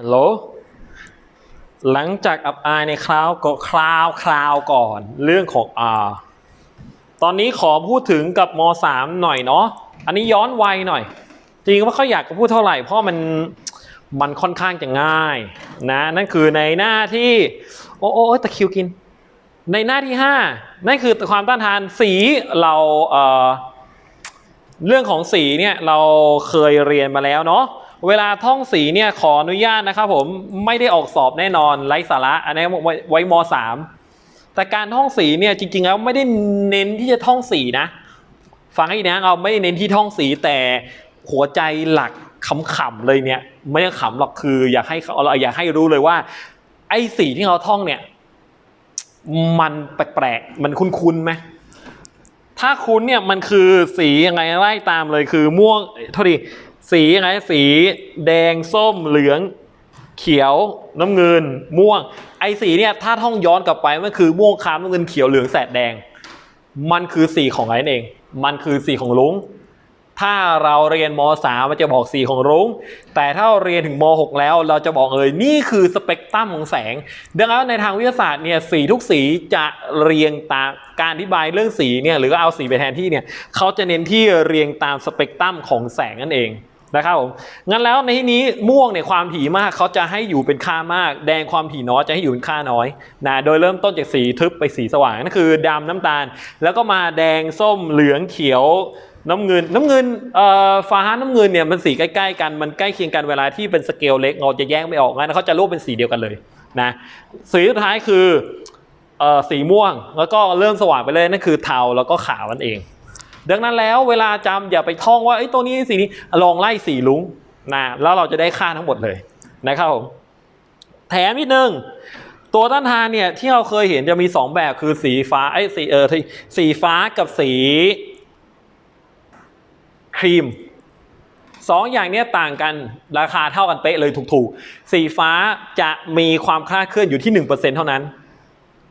ฮัลโหลหลังจากอับอายในคราวก็คราวคราวก่อน เรื่องของอาตอนนี้ขอพูดถึงกับม .3 หน่อยเนาะอันนี้ย้อนวัยหน่อย จริงว่าเขาอยากจะพูดเท่าไหร่ เพราะมันมันค่อนข้างจะง่ายนะนั่นคือในหน้าที่ โอ้โอ้โอตะคิวกิน ในหน้าที่ 5 นั่นคือความต้านทานสีเราเอ่อเรื่องของสีเนี่ยเราเคยเรียนมาแล้วเนาะ เวลาท่องสีเนี่ยขออนุญาตนะครับผมไม่ได้ออกสอบแน่นอนไร้สาระอันนี้ไว้มสามแต่การท่องสีเนี่ยจริงๆแล้วไม่ได้เน้นที่จะท่องสีนะ ฟังให้ดีนะเราไม่ได้เน้นที่ท่องสีแต่หัวใจหลักขำๆเลยเนี่ยไม่ได้ขำหรอกคือ อยากให้เราอยากให้รู้เลยว่า ไอ้สีที่เราท่องเนี่ยมันแปลกๆมันคุ้นๆไหมถ้าคุ้นเนี่ยมันคือสียังไงไล่ตามเลยคือม่วงเอ้ยโทษที สียังไงสีแดงส้มเหลือง เขียวน้ำเงิน ม่วง ไอ้สีเนี่ยถ้าท่องย้อนกลับไปมันคือม่วงคล้ำน้ำเงินเขียวเหลืองแสดแดง มันคือสีของอะไรนั่นเอง มันคือสีของลุงถ้าเราเรียนม .3 มันจะบอกสีของรุ้ง แต่ถ้าเราเรียนถึงม .6 แล้วเราจะบอกเลยนี่คือสเปกตรัมของแสง ดังนั้นในทางวิทยาศาสตร์เนี่ยสีทุกสีจะเรียงตามการอธิบายเรื่องสีเนี่ยหรือเอาสีไปแทนที่เนี่ยเขาจะเน้นที่เรียงตามสเปกตรัมของแสงนั่นเอง นะครับผมงั้นแล้วในที่นี้ม่วงเนี่ยความถี่มากเขาจะให้อยู่เป็นค่ามาก แดงความถี่น้อยจะให้อยู่เป็นค่าน้อยนะโดยเริ่มต้นจากสีทึบไปสีสว่างนั่นคือดำน้ำตาล แล้วก็มาแดงส้มเหลืองเขียวน้ำเงินน้ำเงินเอ่อฟ้าน้ำเงินเนี่ยมันสีใกล้ๆกันมันใกล้เคียงกันเวลาที่เป็นสเกลเล็กเราจะแยกไม่ออกงั้นเขาจะรูปเป็นสีเดียวกันเลยนะสีสุดท้ายคือเอ่อสีม่วงแล้วก็เริ่มสว่างไปเลยนั่นคือเทาแล้วก็ขาวนั่นเอง ดังนั้นแล้วเวลาจำอย่าไปท่องว่าไอ้ตัวนี้สีนี้ลองไล่สีลุงนะแล้วเราจะได้ค่าทั้งหมดเลยนะครับผมแถมนิดนึงตัวต้านทานเนี่ยที่เราเคยเห็นจะมีสองแบบคือสีฟ้าไอ้สีเออสีฟ้ากับสีครีมสองอย่างเนี้ยต่างกันราคาเท่ากันเป๊ะเลยถูกๆ สีฟ้าจะมีความคลาดเคลื่อนอยู่ที่ 1%เท่านั้น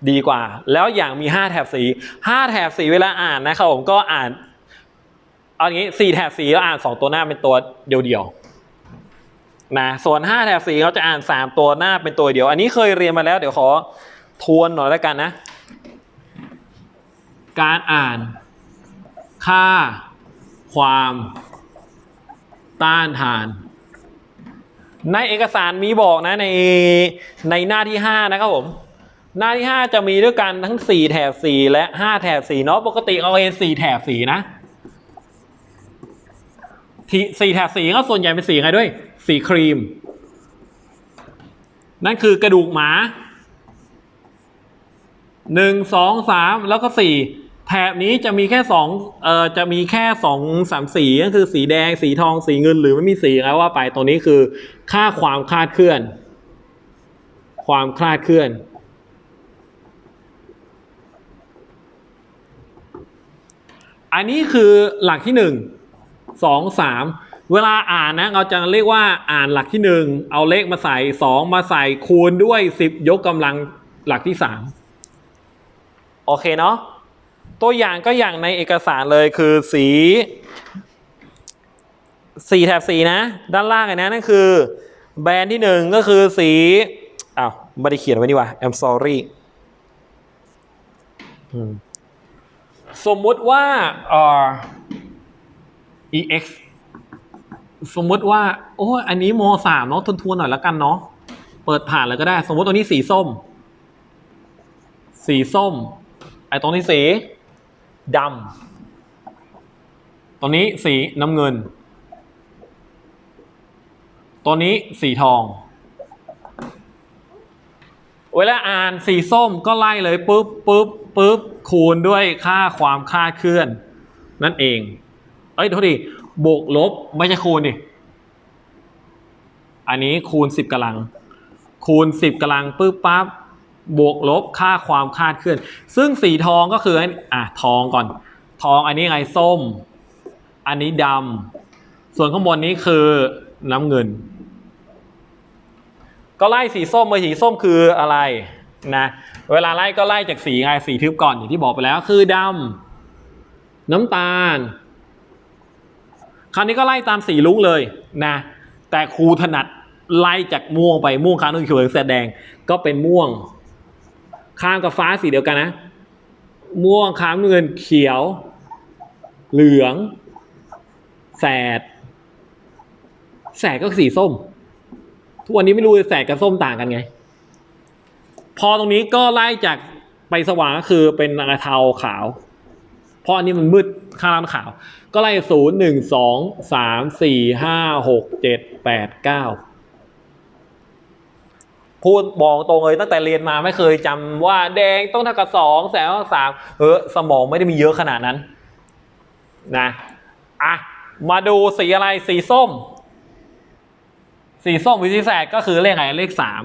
ดีกว่า แล้วอย่างมี 5 แถบสี 5 แถบสีเวลาอ่านนะครับผมก็อ่าน เอาอย่างนี้4แถบสีแล้วอ่าน2ตัวหน้าเป็นตัวเดียวๆนะส่วน5แถบสีเขาจะอ่าน3ตัวหน้าเป็นตัวเดียว อันนี้เคยเรียนมาแล้วเดี๋ยวขอทวนหน่อยแล้วกันนะ การอ่าน ค่า ความ ต้านทาน ในเอกสารมีบอกนะในในหน้าที่5นะครับผมหน้าที่ 5 จะมีด้วยกันทั้ง 4 แถบสีและ 5 แถบสีเนาะปกติเอาเอง4แถบสีนะ ทีสี่แถบสีก็ส่วนใหญ่เป็นสีไงด้วย สีครีม นั่นคือกระดูกหมาหนึ่งสองสามแล้วก็สี่แถบนี้จะมีแค่สองเอ่อจะมีแค่สองสามสีก็คือสีแดงสีทองสีเงินหรือไม่มีสีอะไรว่าไปตรงนี้คือ ค่าความคลาดเคลื่อน ความคลาดเคลื่อน อันนี้คือหลักที่หนึ่ง สองสามเวลาอ่านนะเราจะเรียกว่าอ่านหลักที่หนึ่งเอาเลขมาใส่สองมาใส่คูณด้วยสิบยกกำลังหลักที่สามโอเคเนาะตัวอย่างก็อย่างในเอกสารเลยคือสีสีแถบสีนะ ด้านล่างเลยนะนั่นคือ แบรนด์ที่หนึ่งก็คือสีอ้าวไม่ได้เขียนไว้นี่หว่า I'm sorry อืมสมมุติว่าเอ่อ ex สมมติว่า โอ้ยอันนี้โมสามเนาะทวนๆหน่อยแล้วกันเนาะเปิดผ่านเลยก็ได้ สมมติตัวนี้สีส้ม สีส้ม ไอ้ตรงนี้สีดำตรงนี้สีน้ำเงิน ตัวนี้สีทอง เวลาอ่านสีส้มก็ไล่เลยปุ๊บปุ๊บปุ๊บคูณด้วยค่าความคลาดเคลื่อน นั่นเอง เอ้ยโทษดีบวกลบไม่ใช่คูณดิอันนี้คูณสิบกำลัง คูณสิบกำลังปุ๊บปั๊บบวกลบค่าความคาดเคลื่อน ซึ่งสีทองก็คืออะทองก่อน ทองอันนี้ไงส้ม อันนี้ดำส่วนข้างบนนี้คือน้ำเงิน ก็ไล่สีส้มมาสีส้มคืออะไรนะเวลาไล่ก็ไล่จากสีไงสีทึบก่อนอย่างที่บอกไปแล้วคือดำน้ำตาล คราวนี้ก็ไล่ตามสีลุ้งเลยนะ แต่ครูถนัดไล่จากม่วงไปม่วงข้ามน้ำเงินเขียวแสดงก็เป็นม่วง ข้ามกับฟ้าสีเดียวกันนะ ม่วงข้ามเงินเขียว เหลือง แสด แสดก็สีส้ม ทุกวันนี้ไม่รู้แสดกับส้มต่างกันไง พอตรงนี้ก็ไล่จากไปสว่างก็คือเป็นเทาขาว เพราะอันนี้มันมืดข้างล่างขาว ก็ไล่ศูนย์หนึ่งสองสามสี่ห้าหกเจ็ดแปดเก้าพูดบอกตรงเลยตั้งแต่เรียนมาไม่เคยจำว่าแดงต้องเท่ากับสองแสงเท่ากับสามเออสมองไม่ได้มีเยอะขนาดนั้นนะอะมาดูสีอะไรสีส้ม สีส้มวิธีแสกก็คือเลขอะไรเลขสาม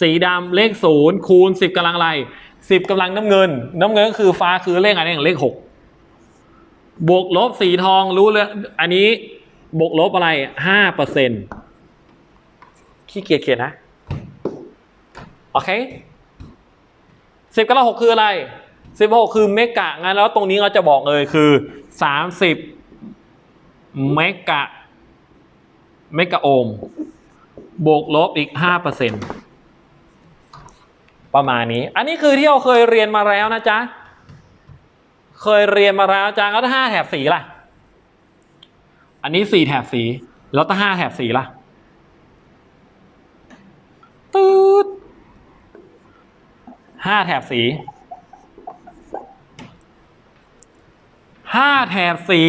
สีดำเลขศูนย์คูณสิบกำลังอะไร สิบกำลังน้ำเงิน น้ำเงินก็คือฟ้าคือเลขอะไรอย่างเลขหกบวกลบสีทองรู้เลยอันนี้บวกลบอะไรห้าเปอร์เซ็นขี้เกียจเขียนนะ โอเคสิบกำลังหกคืออะไรสิบหกคือเมกะงั้นแล้วตรงนี้เราจะบอกเลยคือสามสิบเมกะเมกะโอห์มบวกลบอีกห้าเปอร์เซ็น ประมาณนี้ อันนี้คือที่เราเคยเรียนมาแล้วนะจ๊ะ เคยเรียนมาแล้วจ้าแล้วถ้าห้าแถบสีล่ะ อันนี้สี่แถบสีแล้วถ้าห้าแถบสีล่ะตืดห้าแถบสีห้าแถบสี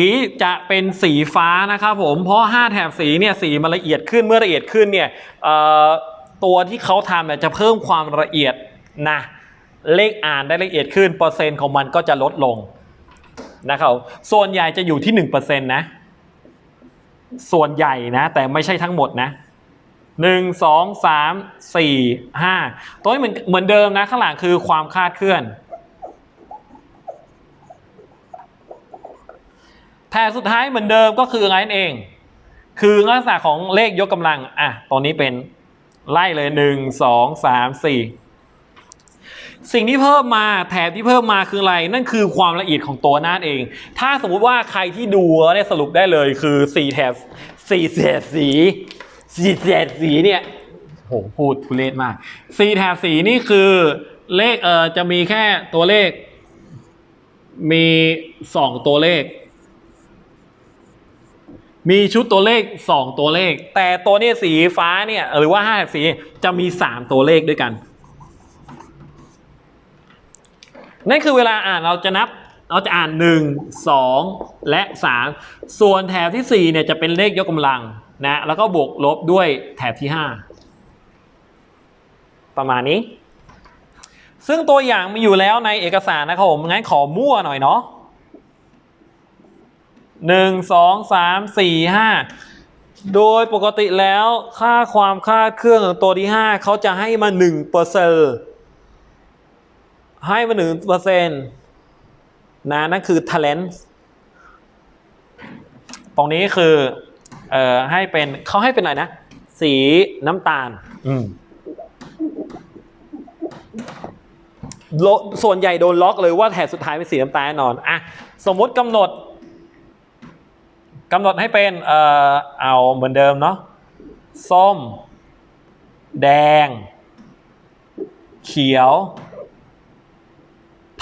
จะเป็นสีฟ้านะครับผมเพราะห้าแถบสีเนี่ยสีมันละเอียดขึ้นเมื่อละเอียดขึ้นเนี่ยตัวที่เขาทำเนี่ยจะเพิ่มความละเอียด นะเลขอ่านได้ละเอียดขึ้นเปอร์เซ็นต์ของมันก็จะลดลงนะครับส่วนใหญ่จะอยู่ที่หนึ่งเปอร์เซ็นต์นะส่วนใหญ่นะ แต่ไม่ใช่ทั้งหมดนะหนึ่งสองสามสี่ห้าตัวนี้เหมือนเหมือนเดิมนะ ข้างหลังคือความคาดเคลื่อนแถบสุดท้ายเหมือนเดิมก็คืออะไรนั่นเอง คือลักษณะของเลขยกกำลัง อะตอนนี้เป็นไล่เลยหนึ่งสองสามสี่ สิ่งที่เพิ่มมาแถบที่เพิ่มมาคืออะไร นั่นคือความละเอียดของตัวหน้าเอง ถ้าสมมุติว่าใครที่ดูแล้วเนี่ยสรุปได้เลยคือสี่แถบสี่แถบสีสี่แถบสีเนี่ยโหพูดทุเรศมากสี่แถบสีนี่คือเลขเออจะมีแค่ตัวเลข มีสองตัวเลข มีชุดตัวเลข2ตัวเลข แต่ตัวนี้สีฟ้าเนี่ย หรือว่า5แถบสีจะมี3ตัวเลขด้วยกัน นั่นคือเวลาอ่านเราจะนับเราจะอ่าน 1 2 และ 3 ส่วนแถบที่ 4 เนี่ยจะเป็นเลขยกกำลังนะแล้วก็บวกลบด้วยแถบที่ 5 ประมาณนี้ ซึ่งตัวอย่างมีอยู่แล้วในเอกสารนะครับผมงั้นขอมั่วหน่อยเนาะหนึ่งสองสามสี่ห้าโดยปกติแล้วค่าความคาดเคลื่อนของตัวที่ห้าเขาจะให้มาหนึ่งเปอร์เซ็น ให้มาหนึ่งเปอร์เซ็นนะนั่นคือ talent ตรงนี้คือเอ่อให้เป็นเขาให้เป็นอะไรนะ สีน้ำตาล อืมโลส่วนใหญ่โดนล็อกเลยว่าแถบสุดท้ายเป็นสีน้ำตาลแน่นอนอะสมมติกำหนดกำหนดให้เป็นเอ่อเอาเหมือนเดิมเนาะส้ม แดง เขียวเ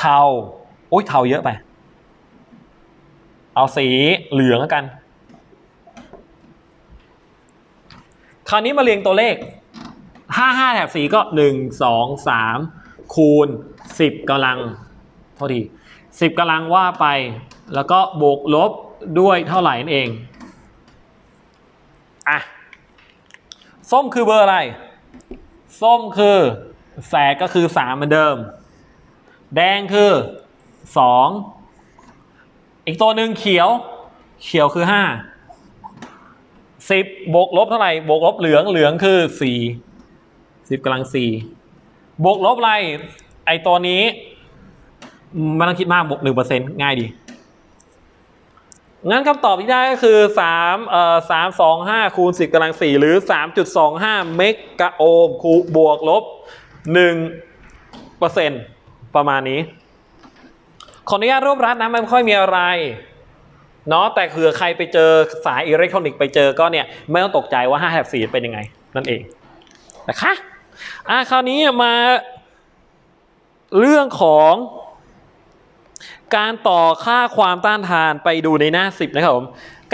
ทาโอ้ยเทาเยอะไป เอาสีเหลืองแล้วกัน คราวนี้มาเรียงตัวเลขห้าห้าแถบสีก็หนึ่งสองสามคูณสิบกำลังเท่าทีสิบกำลังว่าไป แล้วก็บวกลบด้วยเท่าไหร่นั่นเอง อะ ส้มคือเบอร์อะไร ส้มคือแสกก็คือสามเหมือนเดิม แดงคือสองอีกตัวหนึ่งเขียว เขียวคือห้าสิบบวกลบเท่าไหร่บวกลบเหลืองเหลืองคือสี่สิบกำลังสี่บวกลบอะไร ไอตัวนี้ไม่ต้องคิดมากบวกหนึ่งเปอร์เซ็นต์ง่ายดี งั้นคำตอบที่ได้ก็คือ3เอ่อ325คูณ10กำลัง4หรือ3.25เมกะโอห์มคูบวกลบ1เปอร์เซ็นต์ ประมาณนี้ ขออนุญาตรวบรัดนะมันไม่ค่อยมีอะไรเนาะแต่คือใครไปเจอสายอิเล็กทรอนิกส์ไปเจอก็เนี่ย ไม่ต้องตกใจว่า5แถบ4เป็นยังไง นั่นเองนะคะอะคราวนี้มาเรื่องของ การต่อค่าความต้านทานไปดูในหน้า 10 นะครับผม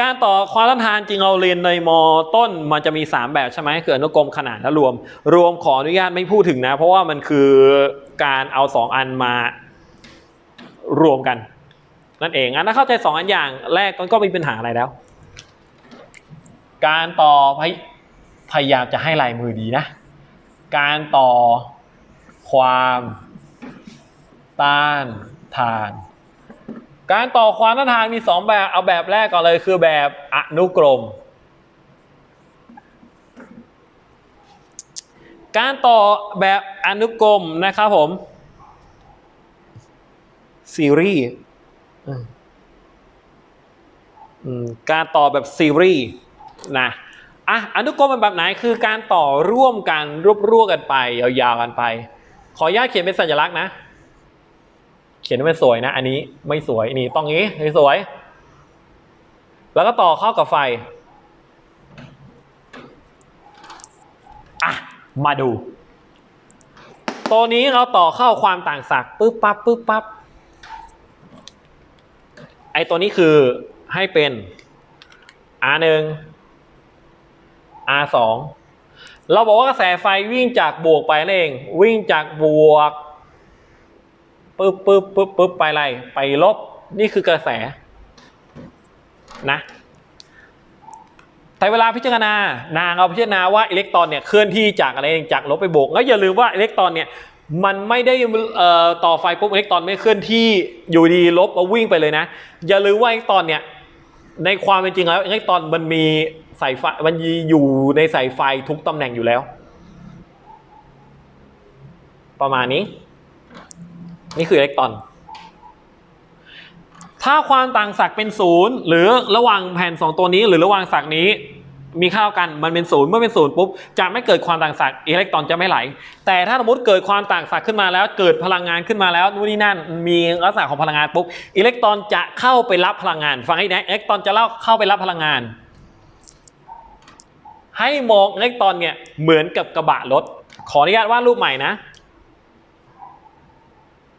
การต่อความต้านทานจริงเราเรียนในมต้นมันจะมี 3 แบบใช่ไหมคืออนุกรมขนาดและรวม รวมขออนุญาตไม่พูดถึงนะ เพราะว่ามันคือการเอา 2 อันมารวมกัน นั่นเองอันถ้าเข้าใจ 2 อันอย่างแรกก็ไม่มีปัญหาอะไรแล้ว การต่อพยพยายามจะให้ลายมือดีนะ การต่อความต้าน ทาน การต่อความต้านทานมีสองแบบ เอาแบบแรกก่อนเลยคือแบบอนุกรม การต่อแบบอนุกรมนะครับผม ซีรีส์การต่อแบบซีรีส์นะอะอนุกรมเป็นแบบไหนคือการต่อร่วมกันรวบรวกันไป ยาวๆกันไป ขออนุญาตเขียนเป็นสัญลักษณ์นะ เขียนให้มันสวยนะ อันนี้ไม่สวยนี่ต้องงี้ให้สวย แล้วก็ต่อเข้ากับไฟอะมาดู ตัวนี้เราต่อเข้าความต่างศักย์ปึ๊บปั๊บปึ๊บปั๊บไอตัวนี้คือให้เป็น R1 R2 เราบอกว่ากระแสไฟวิ่งจากบวกไปนั่นเอง วิ่งจากบวก ปึ๊บปึ๊บปึ๊บปึ๊บไปอะไรไปลบนี่คือกระแสนะแต่เวลาพิจารณานางเอาพิจารณาว่าอิเล็กตรอนเนี่ยเคลื่อนที่จากอะไรจากลบไปบวกแล้วอย่าลืมว่าอิเล็กตรอนเนี่ยมันไม่ได้ต่อไฟปุ๊บอิเล็กตรอนไม่เคลื่อนที่อยู่ดีลบมาวิ่งไปเลยนะ อย่าลืมว่าอิเล็กตรอนเนี่ยในความเป็นจริงแล้วอิเล็กตรอนมันมีสายไฟมันอยู่ในสายไฟทุกตำแหน่งอยู่แล้ว ประมาณนี้ นี่คืออิเล็กตรอน ถ้าความต่างศักย์เป็นศูนย์หรือระหว่างแผ่นสองตัวนี้ หรือระหว่างศักย์นี้มีค่าเท่ากันมันเป็นศูนย์เมื่อเป็นศูนย์ปุ๊บจะไม่เกิดความต่างศักย์อิเล็กตรอนจะไม่ไหล แต่ถ้าสมมติเกิดความต่างศักย์ขึ้นมาแล้ว เกิดพลังงานขึ้นมาแล้วนู่นนี่นั่นมีลักษณะของพลังงานปุ๊บอิเล็กตรอนจะเข้าไปรับพลังงาน ฟังให้นะอิเล็กตรอนจะเล่าเข้าไปรับพลังงาน ให้มองอิเล็กตรอนเนี่ยเหมือนกับกระบะรถขออนุญาตวาดรูปใหม่นะ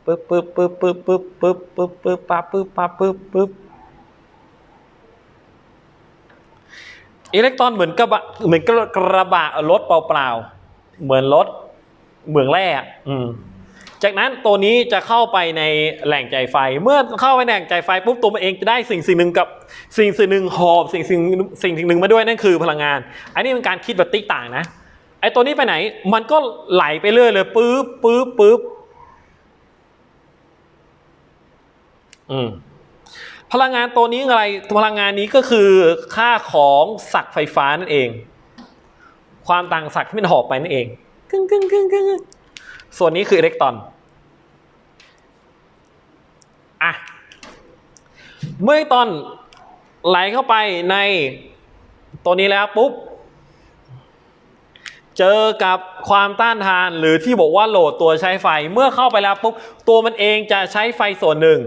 ปึ๊บปึ๊บปึ๊บปึ๊บปึ๊บปึ๊บปึ๊บปึ๊บปั๊บปึ๊บปั๊บปึ๊บปึ๊บอิเล็กตรอนเหมือนกระบะเหมือนกระกระบะรถเปล่าๆเหมือนรถเหมืองแร่อืมจากนั้นตัวนี้จะเข้าไปในแหล่งจ่ายไฟ เมื่อเข้าไปในแหล่งจ่ายไฟปุ๊บตัวมันเองจะได้สิ่งสิ่งหนึ่งกับสิ่งสิ่งหนึ่งหอบสิ่งสิ่งสิ่งสิ่งหนึ่งมาด้วยนั่นคือพลังงาน อันนี้เป็นการคิดแบบติ๊กต่างนะไอ้ตัวนี้ไปไหนมันก็ไหลไปเรื่อยเลยปึ๊บปึ๊บปึ๊บ อืมพลังงานตัวนี้อะไรพลังงานนี้ก็คือค่าของศักย์ไฟฟ้านั่นเอง ความต่างศักย์ที่มันหอบไปนั่นเองกึ่งกึ่งกึ่งกึ่งส่วนนี้คืออิเล็กตรอนอะเมื่อตอนไหลเข้าไปในตัวนี้แล้วปุ๊บ เจอกับความต้านทานหรือที่บอกว่าโหลดตัวใช้ไฟเมื่อเข้าไปแล้วปุ๊บ ตัวมันเองจะใช้ไฟส่วนหนึ่ง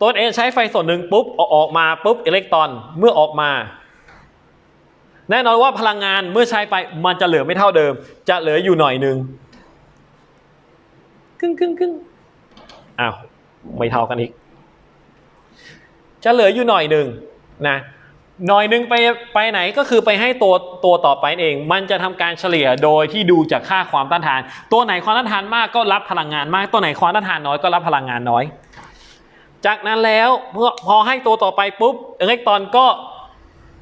ตัวเองใช้ไฟส่วนหนึ่งปุ๊บเอออกมาปุ๊บอิเล็กตรอนเมื่อออกมา แน่นอนว่าพลังงานเมื่อใช้ไปมันจะเหลือไม่เท่าเดิม จะเหลืออยู่หน่อยหนึ่งกึ่งกึ่งกึ่งอ้าวไม่เท่ากันอีก จะเหลืออยู่หน่อยหนึ่งนะหน่อยหนึ่งไปไปไหนก็คือไปให้ตัวตัวต่อไปเอง มันจะทำการเฉลี่ยโดยที่ดูจากค่าความต้านทาน ตัวไหนความต้านทานมากก็รับพลังงานมาก ตัวไหนความต้านทานน้อยก็รับพลังงานน้อย จากนั้นแล้วเมื่อพอให้ตัวต่อไปปุ๊บอิเล็กตรอนก็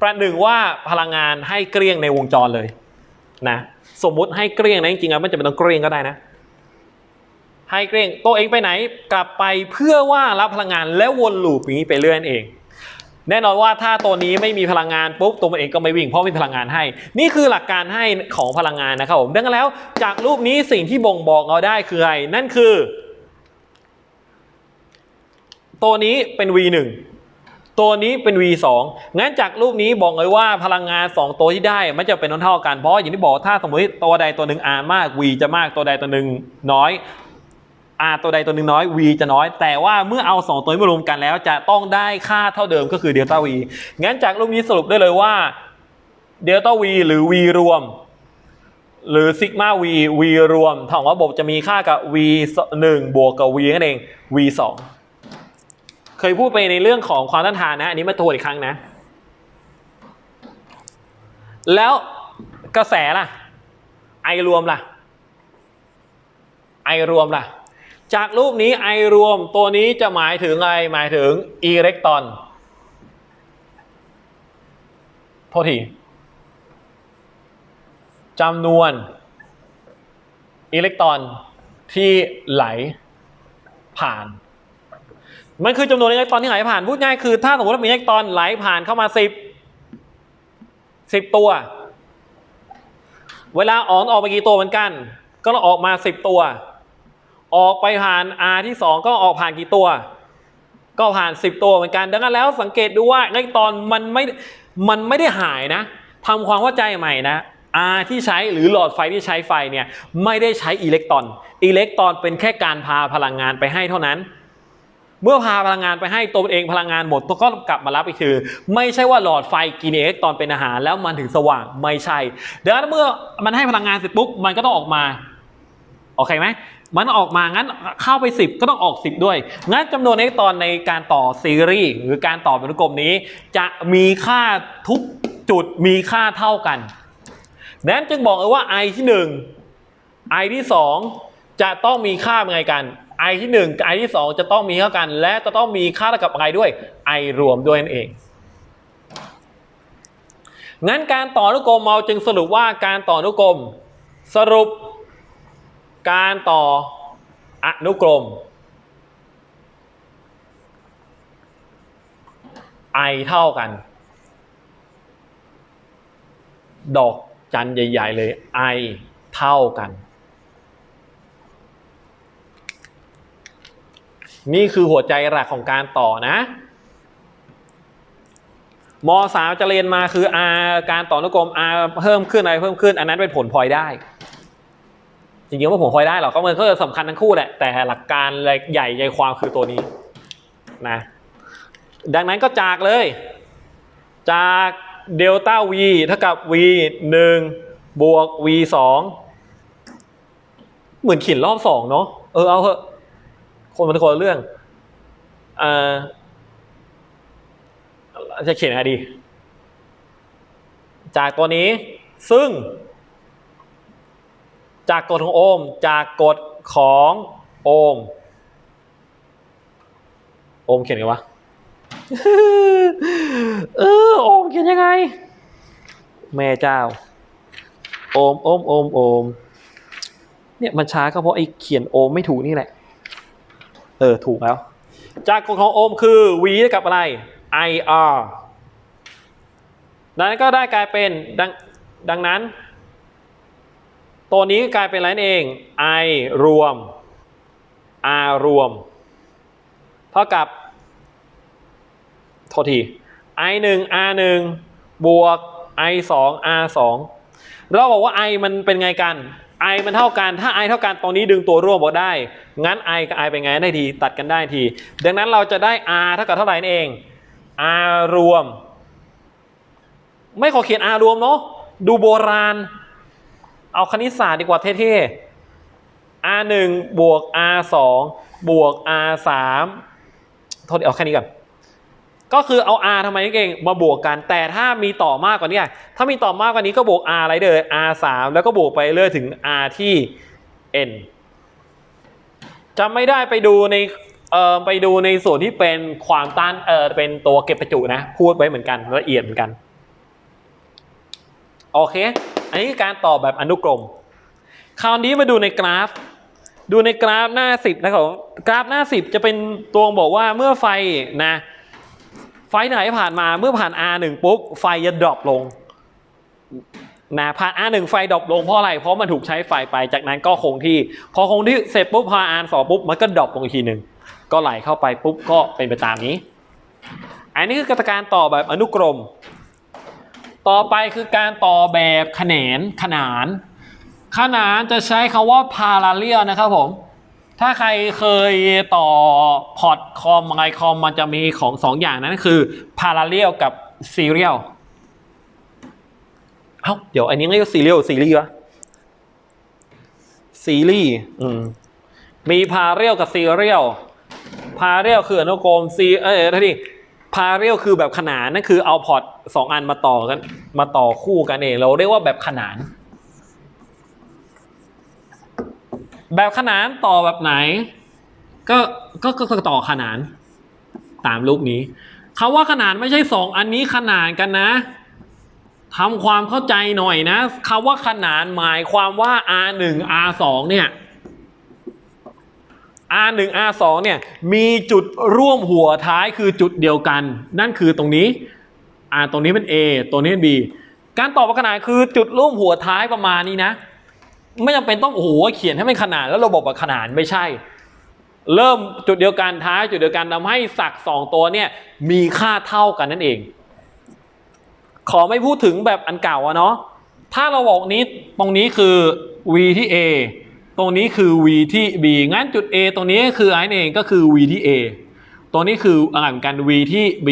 ประหนึ่งว่าพลังงานให้เกลี้ยงในวงจรเลยนะสมมุติให้เกลี้ยงนะจริงๆมันจะเป็นต้องเกลี้ยงก็ได้นะ ให้เกลี้ยงตัวเองไปไหนกลับไปเพื่อว่ารับพลังงานแล้ววนลูปอย่างนี้ไปเรื่อยเอง แน่นอนว่าถ้าตัวนี้ไม่มีพลังงานปุ๊บตัวมันเองก็ไม่วิ่งเพราะมีพลังงานให้ นี่คือหลักการให้ของพลังงานนะครับผมดังนั้นแล้วจากรูปนี้สิ่งที่บ่งบอกเราได้คืออะไรนั่นคือ ตัวนี้เป็น V1 ตัวนี้เป็น V2 งั้นจากรูปนี้บอกเลยว่าพลังงาน 2 ตัวที่ได้มันจะเป็นเท่ากัน เพราะอย่างที่บอกถ้าสมมติตัวใดตัวหนึ่ง R มาก V จะมากตัวใดตัวหนึ่งน้อย r ตัวใดตัวหนึ่งน้อย v จะน้อย แต่ว่าเมื่อเอา 2 ตัวนี้มารวมกันแล้ว จะต้องได้ค่าเท่าเดิมก็คือเดลต้า v งั้นจากรูปนี้สรุปได้เลยว่าเดลต้า v หรือ v รวม หรือซิกมา v v รวมถ้าของระบบจะมีค่ากับ v 1บวกกับ v นั่นเอง v 2 เคยพูดไปในเรื่องของความต้านทานนะ อันนี้มาทวนอีกครั้งนะ แล้วกระแสล่ะ ไอรวมล่ะ ไอรวมล่ะ จากรูปนี้ไอรวมตัวนี้จะหมายถึงอะไร หมายถึงอิเล็กตรอนโทษทีจำนวนอิเล็กตรอนที่ไหลผ่าน มันคือจำนวนอิเล็กตรอนที่ไหลผ่านพูดง่ายคือถ้าสมมติว่ามีอิเล็กตรอนไหลผ่านเข้ามาสิบสิบตัว เวลาออกออกไปกี่ตัวเหมือนกัน ก็ออกมาสิบตัว ออกไปผ่าน R ที่2ก็ออกผ่านกี่ตัว ก็ผ่าน 10 ตัวเหมือนกัน ดังนั้นแล้วสังเกตดูว่าในตรอนมันไม่มันไม่ได้หายนะทำความเข้าใจใหม่นะ R ที่ใช้หรือหลอดไฟที่ใช้ไฟเนี่ยไม่ได้ใช้อิเล็กตรอน อิเล็กตรอนเป็นแค่การพาพลังงานไปให้เท่านั้น เมื่อพาพลังงานไปให้ตัวเองพลังงานหมดตัวก็กลับมารับอีกคือไม่ใช่ว่าหลอดไฟกินอิเล็กตรอนเป็นอาหารแล้วมันถึงสว่างไม่ใช่ดังนั้นเมื่อมันให้พลังงานเสร็จปุ๊บมันก็ต้องออกมาโอเคไหมมันออกมางั้นเข้าไป 10 ก็ต้องออก 10 ด้วย งั้นจำนวนอิเล็กตรอนในการต่อซีรีส์หรือการต่อเป็นกลมนี้ จะมีค่าทุกจุดมีค่าเท่ากันนั้นจึงบอกเลยว่า i ที่ 1 i ที่ 2 จะต้องมีค่าเป็นไงกัน i ที่1กับ i ที่ 2 จะต้องมีเท่ากัน และจะต้องมีค่าเท่ากับไรด้วย i รวมด้วยนั่นเอง งั้นการต่ออนุกรมเราจึงสรุปว่าการต่ออนุกรม สรุป การต่ออนุกรม i เท่ากัน ดอกจันใหญ่ ๆ เลย i เท่ากัน นี่คือหัวใจหลักของการต่อนะมสามจะเรียนมาคือ r การต่อนุกรม r เพิ่มขึ้นอะไรเพิ่มขึ้น อันนั้นเป็นผลพลอยได้ จริงๆว่าผมพลอยได้หรอกก็มันก็สำคัญทั้งคู่แหละ แต่หลักการใหญ่ใจความคือตัวนี้นะดังนั้นก็จากเลย จากเดลต้า v เท่ากับ v 1บวก v 2เหมือนขียนรอบสองเนาะเออเอาเถอะ คนมันคนละเรื่องอ่อจะเขียนอะไรดี จากตัวนี้ซึ่ง จากกฎของโอห์มจากกฎของโอห์มโอห์มเขียนไงวะเออโอห์มเขียนยังไง แม่เจ้า โอห์มโอห์มโอห์มโอห์มเนี่ยมันช้าก็เพราะไอ้เขียนโอห์มไม่ถูกนี่แหละ เออ ถูกแล้ว จากกฎของโอห์มคือ v เท่ากับอะไร ir ดังนั้นก็ได้กลายเป็นดังดังนั้น ตัวนี้กลายเป็นอะไรนั่นเอง i รวม r รวม เท่ากับโทษที i 1 r 1บวก i 2 r 2เราบอกว่า i มันเป็นไงกัน i มันเท่ากัน ถ้า i เท่ากัน ตรงนี้ดึงตัวร่วมออกได้ งั้น i กับ i เป็นไงได้ที ตัดกันได้ที ดังนั้นเราจะได้ r เท่ากับเท่าไหร่นั่นเอง r รวม ไม่ขอเขียน r รวมเนาะ ดูโบราณ เอาคณิตศาสตร์ดีกว่าเท่ๆ r 1บวก r 2บวก r 3โทษเอาแค่นี้ก่อน ก็คือเอา r ทำไมนี่เองมาบวกกัน แต่ถ้ามีต่อมากกว่านี้ถ้ามีต่อมากกว่านี้ก็บวก r อะไรเด้อ r 3แล้วก็บวกไปเรื่อยถึง r ที่ n จะไม่ได้ไปดูในเอ่อไปดูในส่วนที่เป็นความต้านเออเป็นตัวเก็บประจุนะ พูดไว้เหมือนกันละเอียดเหมือนกัน โอเค อันนี้คือการตอบแบบอนุกรม คราวนี้มาดูในกราฟ ดูในกราฟหน้า 10นะครับกราฟหน้า 10 จะเป็นตัวบอกว่าเมื่อไฟนะ ไฟไหนผ่านมาเมื่อผ่าน R1 ปุ๊บไฟจะดรอปลงนะผ่าน R1 ไฟดรอปลงเพราะอะไรเพราะมันถูกใช้ไฟไปจากนั้นก็คงที่ พอคงที่เสร็จปุ๊บพอ R2 ปุ๊บมันก็ดรอปลงอีกทีหนึ่งก็ไหลเข้าไปปุ๊บก็เป็นไปตามนี้ อันนี้คือกการต่อแบบอนุกรม ต่อไปคือการต่อแบบขนนขนาน ขนานจะใช้คำว่า parallel นะครับผม ถ้าใครเคยต่อพอร์ตคอมไอคอมมันจะมีของสองอย่างนั้นคือ parallel กับ serial เอ้าเดี๋ยวอันนี้เรียกว่า serial ซีรีส์วะซีรีส์อืมมี parallel กับ serial parallel คืออนุกรม c เอ้ยท่านี่ parallel คือแบบขนานนั่นคือเอาพอร์ตสองอันมาต่อกัน มาต่อคู่กันเอง เราเรียกว่าแบบขนาน แบบขนานต่อแบบไหน ก็ก็ก็ต่อขนาน ตามรูปนี้คาว่าขนานไม่ใช่สองอันนี้ขนานกันนะทำความเข้าใจหน่อยนะคาว่าขนานหมายความว่า R1 R2 เนี่ย R1 R2 เนี่ยมีจุดร่วมหัวท้ายคือจุดเดียวกัน นั่นคือตรงนี้ R ตรงนี้เป็น A ตัวนี้เป็น B การต่อแบบขนานคือจุดร่วมหัวท้ายประมาณนี้นะ ไม่จำเป็นต้องโอ้โหเขียนให้มันขนานแล้วระบบแบบขนานไม่ใช่ เริ่มจุดเดียวกันท้ายจุดเดียวกันทำให้ศักสองตัวเนี่ยมีค่าเท่ากันนั่นเอง ขอไม่พูดถึงแบบอันเก่าอะเนาะถ้าเราบอกนี้ตรงนี้คือ v ที่ a ตรงนี้คือ v ที่ b งั้นจุด a ตรงนี้คือไอ้นเองก็คือ v ที่ a ตรงนี้คืออ่านกัน v ที่ b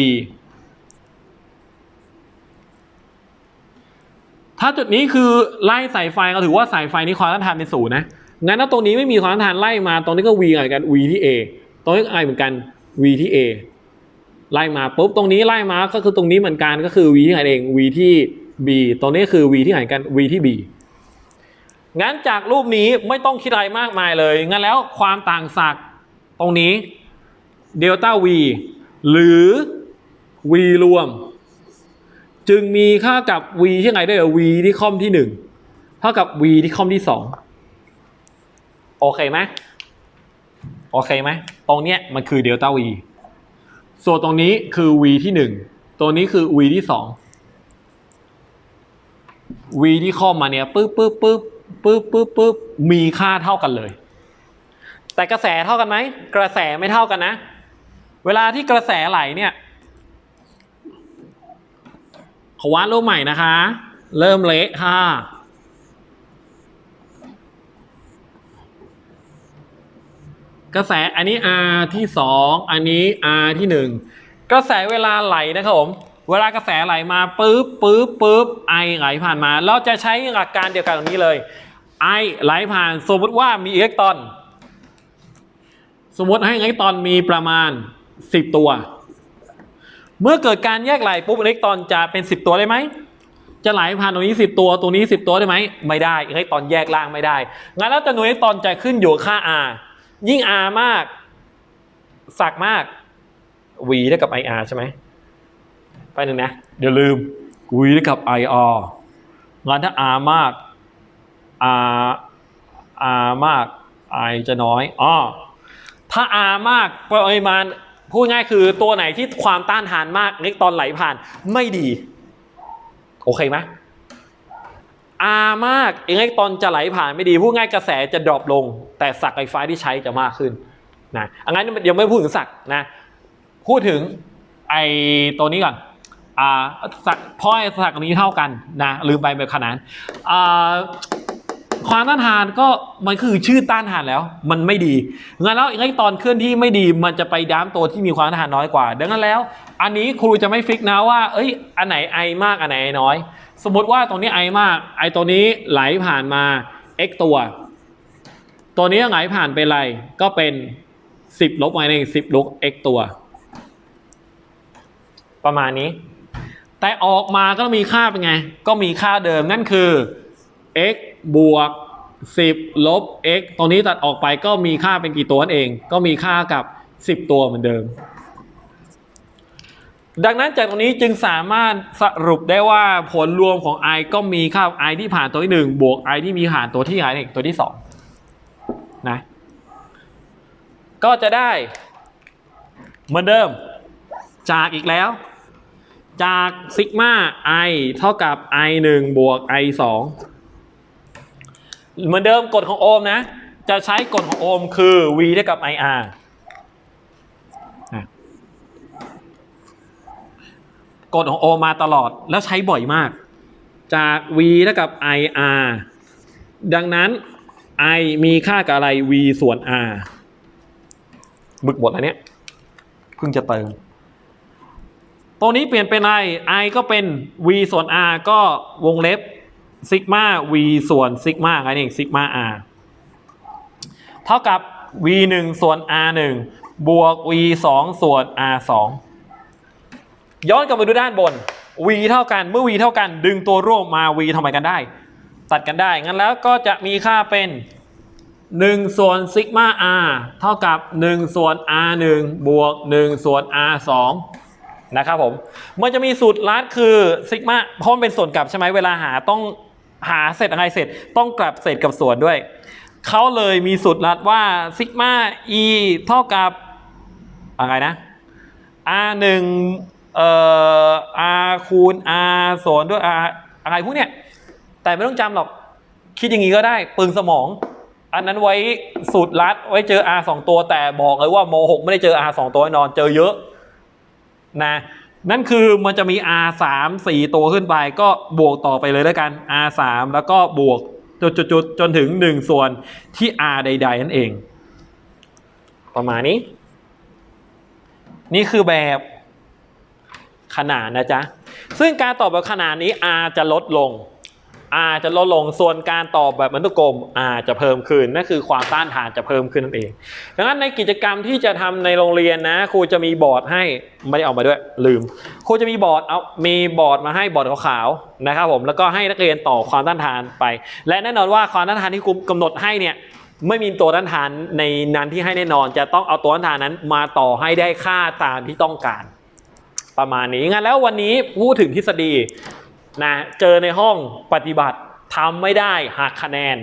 ถ้าจุดนี้คือไล่สายไฟก็ถือว่าสายไฟนี้ความต้านทานเป็นศูนย์นะ งั้นถ้าตรงนี้ไม่มีความต้านทานไล่มาตรงนี้ก็ v เหมือนกัน v ที่ a ตรงนี้ก็ i เหมือนกัน v ที่ a ไล่มาปุ๊บตรงนี้ไล่มาก็คือตรงนี้เหมือนกันก็คือ v ที่ไหนเอง v ที่ b ตรงนี้คือ v ที่ไหนกัน v ที่ b งั้นจากรูปนี้ไม่ต้องคิดอะไรมากมายเลย งั้นแล้วความต่างศักย์ตรงนี้เดลต้า v หรือ v รวม จึงมีค่ากับ v ที่ไหนด้วย v ที่คอมที่ 1 เท่ากับ v ที่คอมที่ 2 โอเคไหมโอเคไหมตรงเนี้ยมันคือเดลต้า v ส่วนตรงนี้คือ v ที่ 1 ตัวนี้คือ v ที่ 2 v ที่คอมมาเนี่ยปึ๊บปึ๊บปึ๊บปึ๊บปึ๊บปึ๊บมีค่าเท่ากันเลย แต่กระแสเท่ากันไหมกระแสไม่เท่ากันนะ เวลาที่กระแสไหลเนี่ย ขอวาดรูปใหม่นะคะ เริ่มเละค่ะ กระแสอันนี้ R ที่ 2 อันนี้ R ที่ 1 กระแสเวลาไหลนะครับผม เวลากระแสไหลมาปุ๊บปุ๊บปุ๊บไอไหลผ่านมา เราจะใช้หลักการเดียวกันตรงนี้เลย ไอไหลผ่านสมมติว่ามีอิเล็กตรอน สมมติให้อิเล็กตรอนมีประมาณ 10 ตัว เมื่อเกิดการแยกไหลปุ๊บอิเล็กตรอนจะเป็น 10 ตัวได้ไหม จะไหลผ่านตรงนี้ 10 ตัวตรงนี้ 10 ตัวได้ไหม ไม่ได้อิเล็กตรอนแยกล่างไม่ได้ งั้นแล้วจำนวนอิเล็กตรอนจะขึ้นอยู่กับค่า R ยิ่ง R มาก สักมาก V เท่ากับ IR ใช่ไหม ไปหนึ่งนะ เดี๋ยวลืม V เท่ากับ IR งั้นถ้า R มาก R R มาก I จะน้อยอ๋อถ้า R มากปริมาณ พูดง่ายคือตัวไหนที่ความต้านทานมากอิเล็กตรอนไหลผ่านไม่ดี โอเคไหม R มากอิเล็กตรอนจะไหลผ่านไม่ดี พูดง่ายกระแสจะดรอปลง แต่ศักไฟฟ้าที่ใช้จะมากขึ้นนะอันนั้นยังไม่พูดถึงศักนะพูดถึงไอ้ตัวนี้ก่อนอ่าศักพราะไอ้ศักนี้เท่ากันนะลืมไปแบบขนานอ่า ความต้านทานก็มันคือชื่อต้านทานแล้ว มันไม่ดีงั้นแล้วไอ้ตอนเคลื่อนที่ไม่ดีมันจะไปด้ามตัวที่มีความต้านทานน้อยกว่า ดังนั้นแล้ว อันนี้ครูจะไม่ฟิกนะว่า เอ้ยอันไหนไอมากอันไหนไอน้อย สมมติว่าตรงนี้ไอมาก ไอตัวนี้ไหลผ่านมา x ตัว ตัวนี้ไหลผ่านไปอะไรก็เป็น 10 ลบมาใน10ลบ x ตัว ประมาณนี้ แต่ออกมาก็มีค่าเป็นไง ก็มีค่าเดิมนั่นคือ x บวก 10 ลบ x ตรงนี้ตัดออกไปก็มีค่าเป็นกี่ตัวนั่นเอง ก็มีค่ากับ 10 ตัวเหมือนเดิม ดังนั้นจากตรงนี้จึงสามารถสรุปได้ว่าผลรวมของ i ก็มีค่า i ที่ผ่านตัวที่ 1 บวก i ที่มีผ่านตัวที่ i เองตัวที่ 2 นะ ก็จะได้ เหมือนเดิม จากอีกแล้ว จากซิกมา i เท่ากับ i 1บวก i 2 เหมือนเดิมกฎของโอห์มนะ จะใช้กฎของโอห์มคือ v เท่ากับ ir กฎของโอห์มมาตลอดแล้วใช้บ่อยมาก จาก v เท่ากับ ir ดังนั้น i มีค่ากับอะไร v ส่วน r หมึกหมดแล้วเนี่ยเพิ่งจะเติมตรงนี้เปลี่ยนเป็น i i ก็เป็น v ส่วน r ก็วงเล็บ ซิกมา v ส่วนซิกมาอันนี้ซิกมา r เท่ากับ v 1ส่วน r 1บวก v 2ส่วน r 2ย้อนกลับมาดูด้านบน v เท่ากันเมื่อ v เท่ากัน ดึงตัวร่วมมา v ทำไมกันได้ ตัดกันได้ งั้นแล้วก็จะมีค่าเป็น1ส่วนซิกมา r เท่ากับ 1 ส่วน r 1บวก 1 ส่วน r 2นะครับผม มันจะมีสูตรลัดคือซิกมาเพราะมันเป็นส่วนกลับใช่ไหมเวลาหาต้อง หาเศษอะไรเศษต้องกลับเศษกับส่วนด้วย เขาเลยมีสูตรลัดว่าซิกมา e เท่ากับอะไรนะ r 1เอ่อ r คูณ r ส่วนด้วย r อะไรพวกเนี้ยแต่ไม่ต้องจำหรอกคิดอย่างนี้ก็ได้ปึงสมอง อันนั้นไว้สูตรลัดไว้เจอ R สองตัวแต่บอกเลยว่าโม6ไม่ได้เจอ R สองตัวแน่นอนเจอเยอะนะ นั่นคือมันจะมี R 3 4ตัวขึ้นไป ก็บวกต่อไปเลยแล้วกัน R 3แล้วก็บวกจุดจุดจุดจนถึง 1 ส่วนที่ R ใด ๆ นั่นเอง ประมาณนี้ นี่คือแบบขนาดนะจ๊ะ ซึ่งการตอบแบบขนาดนี้ R จะลดลง R จะลดลงส่วนการตอบแบบมนุกลม R จะเพิ่มขึ้นนั่นคือความต้านทานจะเพิ่มขึ้นนั่นเอง ดังนั้นในกิจกรรมที่จะทำในโรงเรียนนะ ครูจะมีบอร์ดให้ไม่ได้เอามาด้วยลืม ครูจะมีบอร์ดเอามีบอร์ดมาให้บอร์ดขาวๆนะครับผมแล้วก็ให้นักเรียนต่อความต้านทานไป และแน่นอนว่าความต้านทานที่ครูกำหนดให้เนี่ยไม่มีตัวต้านทานในนั้นที่ให้แน่นอน จะต้องเอาตัวต้านทานนั้นมาต่อให้ได้ค่าตามที่ต้องการ ประมาณนี้งั้นแล้ววันนี้พูดถึงทฤษฎี นะเจอในห้องปฏิบัติทำไม่ได้หักคะแนน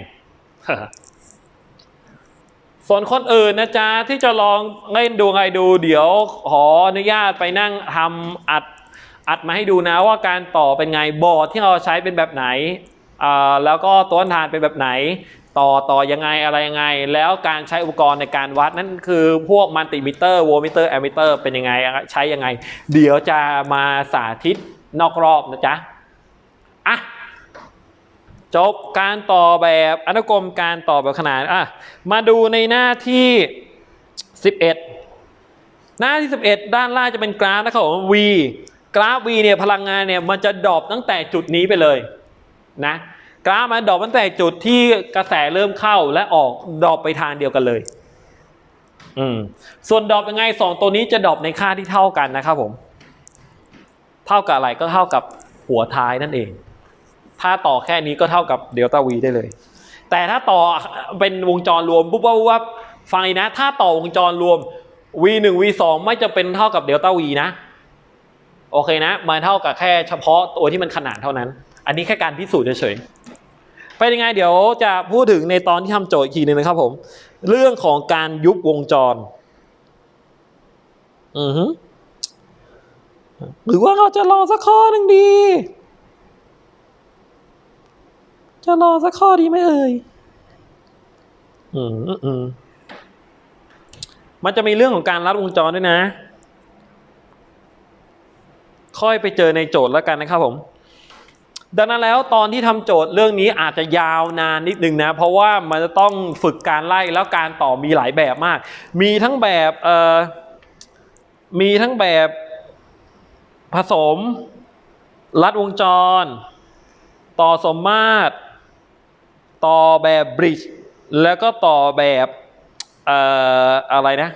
ส่วนคนอื่นนะจ๊ะ ที่จะลองเล่นดูไงดูเดี๋ยวขออนุญาตไปนั่งทำอัดอัดมาให้ดูนะว่าการต่อเป็นไงบอร์ดที่เราใช้เป็นแบบไหน แล้วก็ตัวนทานเป็นแบบไหน ต่อต่อยังไงอะไรยังไง แล้วการใช้อุปกรณ์ในการวัดนั่นคือพวกมัลติมิเตอร์โวมิเตอร์แอมมิเตอร์เป็นยังไงใช้ยังไง เดี๋ยวจะมาสาธิตนอกรอบนะจ๊ะ อะจบการต่อแบบอนุกรมการต่อแบบขนานอะมาดูในหน้าที่ 11 หน้าที่ 11 ด้านล่างจะเป็นกราฟนะครับผม V กราฟ V เนี่ยพลังงานเนี่ยมันจะดรอปตั้งแต่จุดนี้ไปเลยนะกราฟมันดรอปตั้งแต่จุดที่กระแสเริ่มเข้าและออกดรอปไปทางเดียวกันเลยอืมส่วนดรอปยังไงสองตัวนี้จะดรอปในค่าที่เท่ากันนะครับผม เท่ากับอะไรก็เท่ากับหัวท้ายนั่นเอง ถ้าต่อแค่นี้ก็เท่ากับเดลต้า V ได้เลย แต่ถ้าต่อเป็นวงจรรวมปุ๊บปุ๊บปุ๊บฟังนะ ถ้าต่อวงจรรวม V 1 V 2ไม่จะเป็นเท่ากับเดลต้า V นะ โอเคนะ มันเท่ากับแค่เฉพาะตัวที่มันขนานเท่านั้น อันนี้แค่การพิสูจน์เฉยๆเป็นยังไงเดี๋ยวจะพูดถึงในตอนที่ทำโจทย์อีกทีหนึ่งนะครับผม เรื่องของการยุบวงจร อือฮึหรือว่าเราจะรอสักข้อหนึ่งดี จะรอสักข้อดีไหมเอ่ย อืมอืมมันจะมีเรื่องของการรัดวงจรด้วยนะ ค่อยไปเจอในโจทย์แล้วกันนะครับผม ดังนั้นแล้วตอนที่ทำโจทย์เรื่องนี้อาจจะยาวนานนิดนึงนะ เพราะว่ามันจะต้องฝึกการไล่แล้วการต่อมีหลายแบบมาก มีทั้งแบบเอ่อมีทั้งแบบผสม รัดวงจร ต่อสมมาตร ต่อแบบบริดจ์แล้วก็ต่อแบบเอ่ออะไรนะ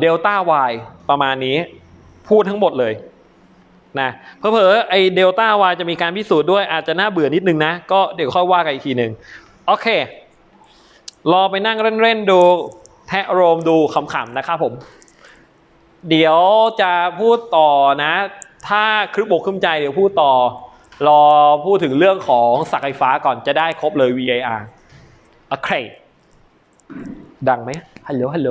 เดลต้าวายประมาณนี้พูดทั้งหมดเลยนะเพอเพอๆไอเดลต้าวายจะมีการพิสูจน์ด้วยอาจจะน่าเบื่อนิดนึงนะ ก็เดี๋ยวค่อยว่ากันอีกทีหนึ่งโอเค รอไปนั่งเล่นๆดูแทะโรมดูขำๆนะครับผม เดี๋ยวจะพูดต่อนะ ถ้าคลึกบกคลึมใจเดี๋ยวพูดต่อ รอพูดถึงเรื่องของสักไฟฟ้าก่อนจะได้ครบเลย VAR โอเค ดังไหมฮัลโหลฮัลโหล